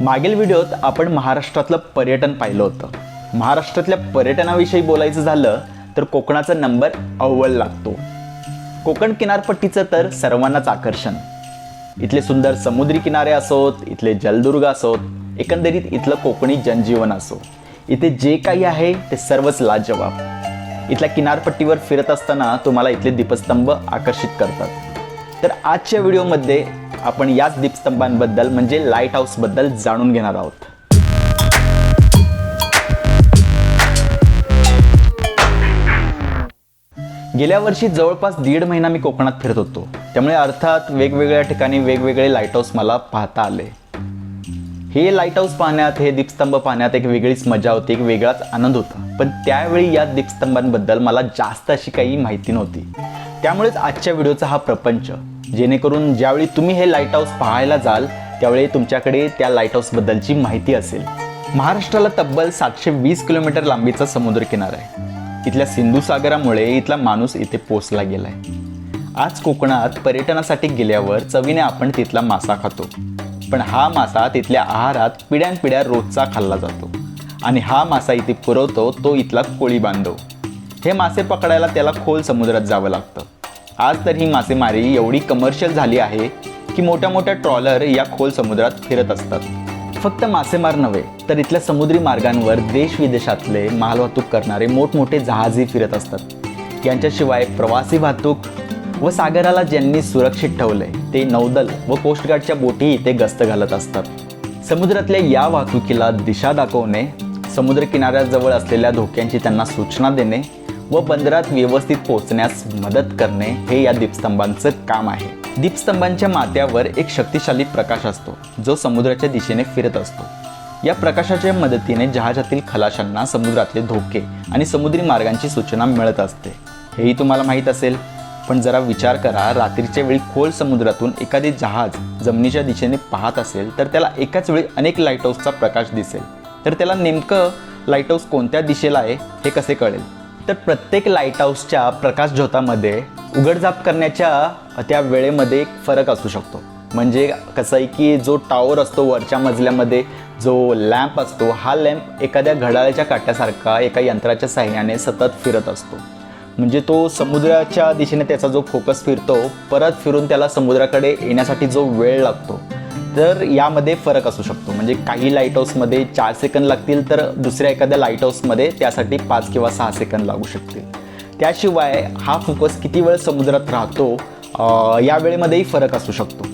मागील व्हिडिओत आपण महाराष्ट्रातलं पर्यटन पाहिलं होतं. महाराष्ट्रातल्या पर्यटनाविषयी बोलायचं झालं तर कोकणाचा नंबर अव्वल लागतो. कोकण किनारपट्टीचं तर सर्वांनाच आकर्षण. इथले सुंदर समुद्री किनारे असोत इथले जलदुर्ग असोत एकंदरीत इथलं कोकणी जनजीवन असो इथे जे काही आहे ते सर्वच लाजवाब. इथल्या किनारपट्टीवर फिरत असताना तुम्हाला इथले दीपस्तंभ आकर्षित करतात. तर आजच्या व्हिडिओमध्ये आपण याच दीपस्तंभांबद्दल म्हणजे लाइट हाऊसबद्दल जाणून घेणार आहोत. गेल्या वर्षी जवळपास दीड महिना मी कोकणात फिरत होतो. त्यामुळे अर्थात वेगवेगळ्या ठिकाणी वेगवेगळे लाइट हाऊस मला पाहता आले. हे लाइट हाऊस पाहण्यात हे दीपस्तंभ पाहण्यात एक वेगळीच मजा होती एक वेगळाच आनंद होता. पण त्यावेळी या दीपस्तंभांबद्दल मला जास्त अशी काही माहिती नव्हती. त्यामुळेच आजच्या व्हिडिओचा हा प्रपंच. जेणेकरून ज्यावेळी तुम्ही हे लाइट हाऊस पाहायला जाल त्यावेळी तुमच्याकडे त्या लाइट हाऊसबद्दलची माहिती असेल. महाराष्ट्राला तब्बल सातशे वीस किलोमीटर लांबीचा समुद्रकिनारा आहे. इथल्या सिंधू सागरामुळे इथला माणूस इथे पोचला गेलाय. आज कोकणात पर्यटनासाठी गेल्यावर चवीने आपण तिथला मासा खातो. पण हा मासा तिथल्या आहारात पिढ्यानपिढ्या रोजचा खाल्ला जातो. आणि हा मासा इथे पुरवतो तो इथला कोळी बांधव. हे मासे पकडायला त्याला खोल समुद्रात जावं लागतं. आज तर ही मासेमारी एवढी कमर्शियल झाली आहे की मोठ्या मोठ्या ट्रॉलर या खोल समुद्रात फिरत असतात. फक्त मासेमार नव्हे तर इथल्या समुद्री मार्गांवर देश विदेशातले मालवाहतूक करणारे मोठमोठे जहाजही फिरत असतात. यांच्याशिवाय प्रवासी वाहतूक व सागराला ज्यांनी सुरक्षित ठेवलंय ते नौदल व कोस्टगार्डच्या बोटी इथे गस्त घालत असतात. समुद्रातल्या या वाहतुकीला दिशा दाखवणे समुद्र किनाऱ्याजवळ असलेल्या धोक्यांची त्यांना सूचना देणे व बंदरात व्यवस्थित पोहोचण्यास मदत करणे हे या दीपस्तंभांचं काम आहे. दीपस्तंभांच्या माथ्यावर एक शक्तिशाली प्रकाश असतो जो समुद्राच्या दिशेने फिरत असतो. या प्रकाशाच्या मदतीने जहाजातील खलाशांना समुद्रातले धोके आणि समुद्री मार्गांची सूचना मिळत असते. हेही तुम्हाला माहीत असेल. पण जरा विचार करा रात्रीच्या वेळी खोल समुद्रातून एखादे जहाज जमिनीच्या दिशेने पाहत असेल तर त्याला एकाच वेळी अनेक लाइट हाऊसचा प्रकाश दिसेल. तर त्याला नेमकं लाइट हाऊस कोणत्या दिशेला आहे हे कसे कळेल? तर प्रत्येक लाइट हाऊसच्या प्रकाशझोतामध्ये उघडझाप करण्याच्या त्या वेळेमध्ये एक फरक असू शकतो. म्हणजे कसं आहे की जो टावर असतो वरच्या मजल्यामध्ये जो लॅम्प असतो हा लॅम्प एखाद्या घड्याळाच्या काट्यासारखा एका यंत्राच्या साह्याने सतत फिरत असतो. म्हणजे तो समुद्राच्या दिशेने त्याचा जो फोकस फिरतो परत फिरून त्याला समुद्राकडे येण्यासाठी जो वेळ लागतो तर यामध्ये फरक असू शकतो. म्हणजे काही लाइट हाऊसमध्ये चार सेकंद लागतील तर दुसऱ्या एखाद्या लाइट हाऊसमध्ये त्यासाठी पाच किंवा सहा सेकंद लागू शकतील. त्याशिवाय हा फोकस किती वेळ समुद्रात राहतो या वेळेमध्येही फरक असू शकतो.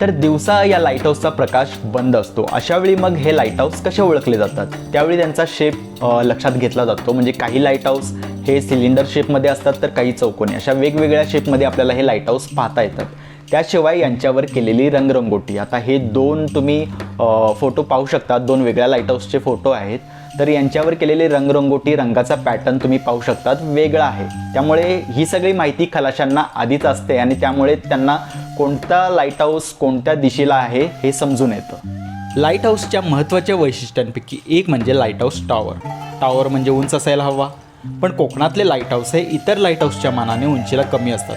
तर दिवसा या लाइट हाऊसचा प्रकाश बंद असतो. अशा वेळी मग हे लाइट हाऊस कसे ओळखले जातात? त्यावेळी त्यांचा शेप लक्षात घेतला जातो. म्हणजे काही लाइट हाऊस हे सिलेंडर शेपमध्ये असतात तर काही चौकोनी. अशा वेगवेगळ्या शेपमध्ये आपल्याला हे लाइट हाऊस पाहता येतात. त्याशिवाय यांच्यावर केलेली रंगरंगोटी. आता हे दोन तुम्ही फोटो पाहू शकता. दोन वेगळ्या लाइट हाऊसचे फोटो आहेत. तर यांच्यावर केलेली रंगरंगोटी रंगाचा पॅटर्न तुम्ही पाहू शकतात. वेगळा आहे. त्यामुळे ही सगळी माहिती खलाशांना आधीच असते आणि त्यामुळे त्यांना कोणता लाइट हाऊस कोणत्या दिशेला आहे हे समजून येतं. लाइट हाऊसच्या महत्त्वाच्या वैशिष्ट्यांपैकी एक म्हणजे लाइट हाऊस टॉवर टॉवर म्हणजे उंच असायला हवा. पण कोकणातले लाइट हाऊस हे इतर लाइट हाऊसच्या मानाने उंचीला कमी असतात.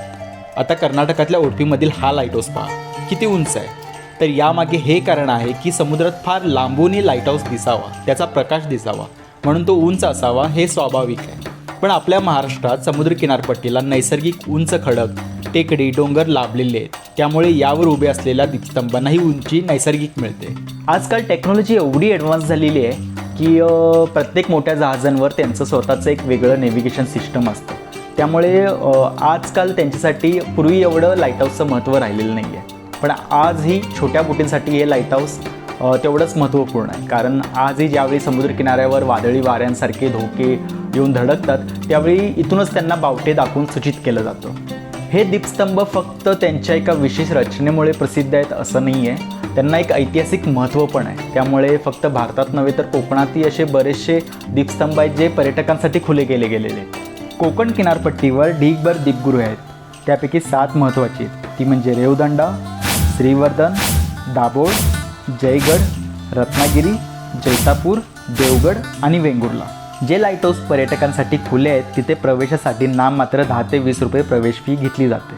आता कर्नाटकातल्या उडपीमधील हा लाइट हाऊस पहा. किती उंच आहे? तर यामागे हे कारण आहे की समुद्रात फार लांबूनही लाइट हाऊस दिसावा त्याचा प्रकाश दिसावा. म्हणून तो उंच असावा हे स्वाभाविक आहे. पण आपल्या महाराष्ट्रात समुद्र किनारपट्टीला नैसर्गिक उंच खडक टेकडी डोंगर लाभलेले आहेत. त्यामुळे यावर उभे असलेल्या दीपस्तंभांना ही उंची नैसर्गिक मिळते. आजकाल टेक्नॉलॉजी एवढी ॲडव्हान्स झालेली आहे की प्रत्येक मोठ्या जहाजांवर त्यांचं स्वतःचं एक वेगळं नेव्हिगेशन सिस्टम असतं. त्यामुळे आजकाल त्यांच्यासाठी पूर्वी एवढं लाइट हाऊसचं महत्त्व राहिलेलं नाही आहे पण आजही छोट्या बोटींसाठी हे लाइट हाऊस तेवढंच महत्त्वपूर्ण आहे. कारण आजही ज्यावेळी समुद्रकिनाऱ्यावर वादळी वाऱ्यांसारखे धोके येऊन धडकतात त्यावेळी इथूनच त्यांना बावटे दाखवून सूचित केलं जातं. हे दीपस्तंभ फक्त त्यांच्या एका विशेष रचनेमुळे प्रसिद्ध आहेत असं नाही आहे त्यांना एक ऐतिहासिक महत्त्व पण आहे. त्यामुळे फक्त भारतात नव्हे तर कोकणातही असे बरेचसे दीपस्तंभ आहेत जे पर्यटकांसाठी खुले केले गेलेले आहेत. कोकण किनारपट्टीवर ढीगभर दीपगृहे आहेत. त्यापैकी सात महत्त्वाची आहेत. ती म्हणजे रेवदंडा श्रीवर्धन दाभोळ जयगड रत्नागिरी जैतापूर देवगड आणि वेंगुर्ला. जे लाइट हाऊस पर्यटकांसाठी खुले आहेत तिथे प्रवेशासाठी नाम मात्र दहा ते वीस रुपये प्रवेश फी घेतली जाते.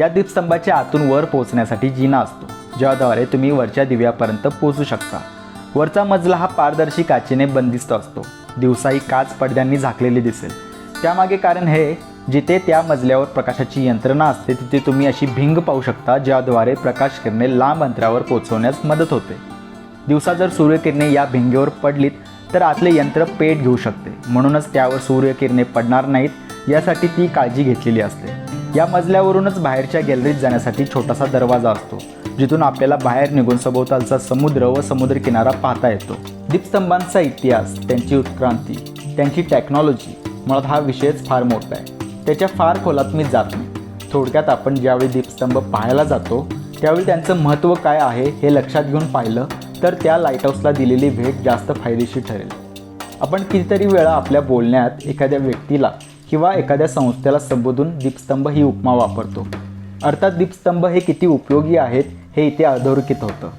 या दीपस्तंभाच्या आतून वर पोहोचण्यासाठी जिना असतो ज्याद्वारे तुम्ही वरच्या दिव्यापर्यंत पोहोचू शकता. वरचा मजला हा पारदर्शी काचेने बंदिस्त असतो. दिवसाही काच पडद्यांनी झाकलेली दिसेल. त्यामागे कारण हे जिथे त्या मजल्यावर प्रकाशाची यंत्रणा असते तिथे तुम्ही अशी भिंग पाहू शकता ज्याद्वारे प्रकाश किरणे लांब अंतरावर पोचवण्यास मदत होते. दिवसा जर सूर्यकिरणे या भिंगेवर पडलीत तर आतले यंत्र पेट घेऊ शकते. म्हणूनच त्यावर सूर्यकिरणे पडणार नाहीत यासाठी ती काळजी घेतलेली असते. या मजल्यावरूनच बाहेरच्या गॅलरीत जाण्यासाठी छोटासा दरवाजा असतो जिथून आपल्याला बाहेर निघून सभोवतालचा समुद्र व समुद्रकिनारा पाहता येतो. दीपस्तंभांचा इतिहास त्यांची उत्क्रांती त्यांची टेक्नॉलॉजी मुळात हा विषयच फार मोठा आहे. त्याच्या फार खोलात मी जात नाही. थोडक्यात आपण ज्यावेळी दीपस्तंभ पाहायला जातो त्यावेळी त्यांचं महत्त्व काय आहे हे लक्षात घेऊन पाहिलं तर त्या लाइट हाऊसला दिलेली भेट जास्त फायदेशीर ठरेल. आपण कितीतरी वेळा आपल्या बोलण्यात एखाद्या व्यक्तीला किंवा एखाद्या संस्थेला संबोधून दीपस्तंभ ही उपमा वापरतो. अर्थात दीपस्तंभ हे किती उपयोगी आहेत हे इथे अधोरेखित होतं.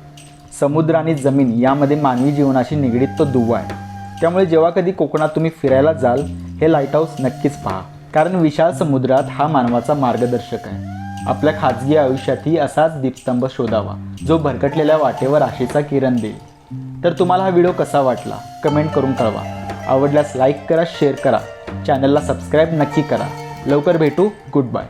समुद्र आणि जमीन यामध्ये मानवी जीवनाशी निगडीत तो दुवा आहे. त्यामुळे जेव्हा कधी कोकणात तुम्ही फिरायला जाल हे लाइट हाऊस नक्कीच पहा. कारण विशाल समुद्रात हा मानवाचा मार्गदर्शक आहे. आपल्या खाजगी आयुष्यातही असाच दीपस्तंभ शोधावा जो भरकटलेल्या वाटेवर आशेचा किरण देईल. तर तुम्हाला हा व्हिडिओ कसा वाटला कमेंट करून कळवा. आवडल्यास लाईक करा शेअर करा. चॅनलला सबस्क्राईब नक्की करा. लवकर भेटू. Good bye